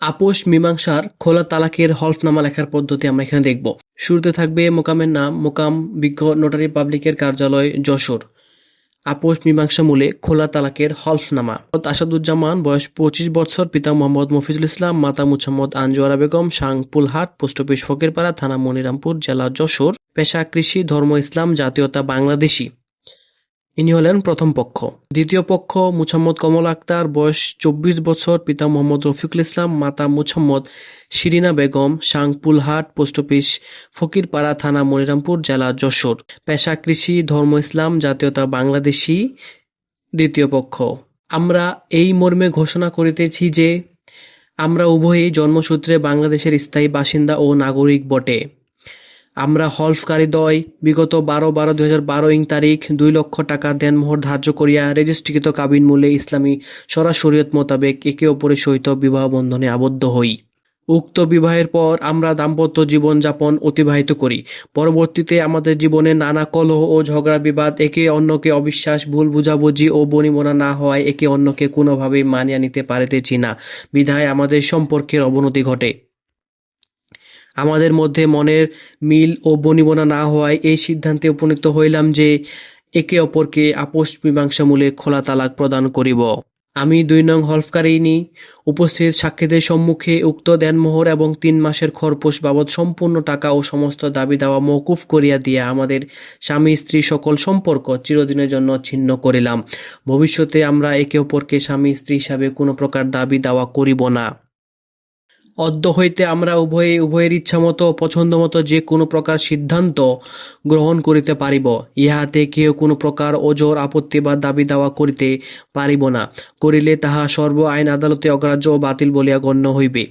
আপোষ মীমাংসার খোলা তালাকের হলফনামা লেখার পদ্ধতি আমরা এখানে দেখব। শুরুতে থাকবে মোকামের নাম, মোকাম বিজ্ঞ নোটারি পাবলিকের কার্যালয় যশোর। আপোষ মীমাংসা মূলে খোলা তালাকের হলফনামা। আসাদুজ্জামান, বয়স পঁচিশ বছর, পিতা মোহাম্মদ মফিজুল ইসলাম, মাতা মুছাম্মদ আঞ্জুয়ারা বেগম সাংপুলহাট পোস্ট অফিস ফকিরপাড়া, থানা মনিরামপুর, জেলা যশোর। পেশা কৃষি, ধর্ম, ইসলাম, জাতীয়তা, বাংলাদেশি। ইনি হলেন প্রথম পক্ষ। দ্বিতীয় পক্ষ, মুছাম্মদ কমল আক্তার, বয়স চব্বিশ বছর, পিতা মোহাম্মদ রফিকুল ইসলাম, মাতা মুছাম্মদ শিরিনা বেগম সাংপুলহাট পোস্ট অফিস, ফকিরপাড়া থানা, মনিরামপুর জেলা, যশোর। পেশা কৃষি, ধর্ম ইসলাম, জাতীয়তা বাংলাদেশি দ্বিতীয় পক্ষ। আমরা এই মর্মে ঘোষণা করিতেছি যে, আমরা উভয়ই জন্মসূত্রে বাংলাদেশের স্থায়ী বাসিন্দা ও নাগরিক বটে। আমরা হলফকারীদ্বয় বিগত বারো বারো দুই হাজার বারো ইং তারিখ দুই লক্ষ টাকা দেনমোহর ধার্য করিয়া রেজিস্ট্রিকৃত কাবিন মূল্যে ইসলামী সরাসরিয়ত মোতাবেক একে অপরের সহিত বিবাহ বন্ধনে আবদ্ধ হই। উক্ত বিবাহের পর আমরা দাম্পত্য জীবন যাপন অতিবাহিত করি। পরবর্তীতে আমাদের জীবনে নানা কলহ ও ঝগড়া বিবাদ একে অন্যকে অবিশ্বাস, ভুল বুঝাবুঝি ও বনিমনা না হওয়ায় একে অন্যকে কোনোভাবেই মানিয়ে নিতে পারিতেছি না। বিধায় আমাদের সম্পর্কের অবনতি ঘটে। আমাদের মধ্যে মনের মিল ও বনিবনা না হওয়ায় এই সিদ্ধান্তে উপনীত হইলাম যে একে অপরকে আপোষ মীমাংসামূলে খোলা তালাক প্রদান করিব। আমি দুই নং হলফকারিনী উপস্থিত সাক্ষীদের সম্মুখে উক্ত দেনমোহর এবং তিন মাসের খরপোশ বাবদ সম্পূর্ণ টাকা ও সমস্ত দাবি দাওয়া মৌকুফ করিয়া দিয়া আমাদের স্বামী স্ত্রী সকল সম্পর্ক চিরদিনের জন্য ছিন্ন করিলাম। ভবিষ্যতে আমরা একে অপরকে স্বামী স্ত্রী হিসাবে কোনো প্রকার দাবি দাওয়া করিব না। অদ্য হইতে আমরা উভয়ে, উভয়ের ইচ্ছামতো, পছন্দমতো যে কোনো প্রকার সিদ্ধান্ত গ্রহণ করিতে পারিব। ইহাতে কেউ কোনো প্রকার ওজোর, আপত্তি বা দাবি দাওয়া করিতে পারিব না। করিলে তাহা সর্ব আইন আদালতে অগ্রাহ্য ও বাতিল বলিয়া গণ্য হইবে।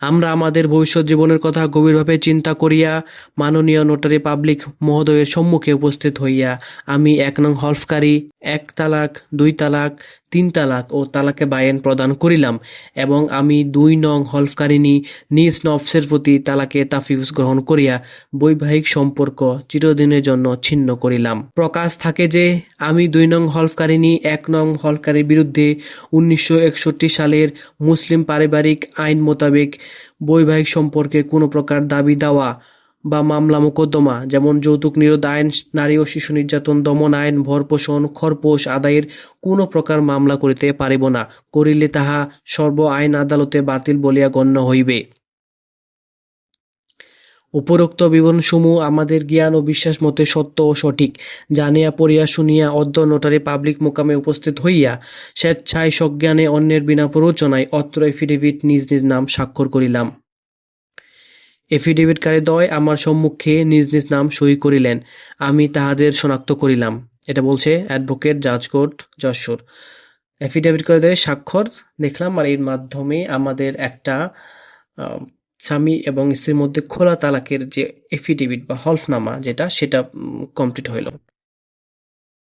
আমরা আমাদের ভবিষ্যৎ জীবনের কথা গভীরভাবে চিন্তা করিয়া মাননীয় নোটারি পাবলিক মহোদয়ের সম্মুখে উপস্থিত হইয়া আমি এক নং হলফকারী, এক তালাক, দুই তালাক তিন তালাক ও তালাকে বায়েন প্রদান করিলাম এবং আমি দুই নং হলফকারিনী নিজ নফসের প্রতি তালাকে তাফিউজ গ্রহণ করিয়া বৈবাহিক সম্পর্ক চিরদিনের জন্য ছিন্ন করিলাম। প্রকাশ থাকে যে, আমি দুই নং হলফকারিনী এক নং হলফকারীর বিরুদ্ধে উনিশশো একষট্টি সালের মুসলিম পারিবারিক আইন মোতাবেক বৈবাহিক সম্পর্কে কোনো প্রকার দাবি দাওয়া বা মামলা মোকদ্দমা, যেমন যৌতুক নিরোধ আইন, নারী ও শিশু নির্যাতন দমন আইন ভরপোষণ খরপোষ আদায়ের কোনো প্রকার মামলা করিতে পারিব না। করিলে তাহা সর্ব আইন আদালতে বাতিল বলিয়া গণ্য হইবে। উপরোক্ত বিবরণসমূহ আমাদের জ্ঞান ও বিশ্বাস মতে সত্য ও সঠিক। জানিয়া, পড়িয়া, শুনিয়া, অদ্য নোটারি পাবলিক মোকামে উপস্থিত হইয়া স্বেচ্ছায় সজ্ঞানে অন্যের বিনা প্ররোচনায় অত্র এফিডেভিট নিজ নিজ নাম স্বাক্ষর করিলাম। এফিডেভিটকারী দয় আমার সম্মুখে নিজ নিজ নাম সই করিলেন। আমি তাহাদের শনাক্ত করিলাম। এটা বলছে অ্যাডভোকেট জাজ কোর্ট যশোর। এফিডেভিট করে দেয় স্বাক্ষর দেখলাম আর এর মাধ্যমে আমাদের একটা স্বামী এবং স্ত্রীর মধ্যে খোলা তালাকের যে এফিডেভিট বা হলফনামা যেটা, সেটা কমপ্লিট হইল।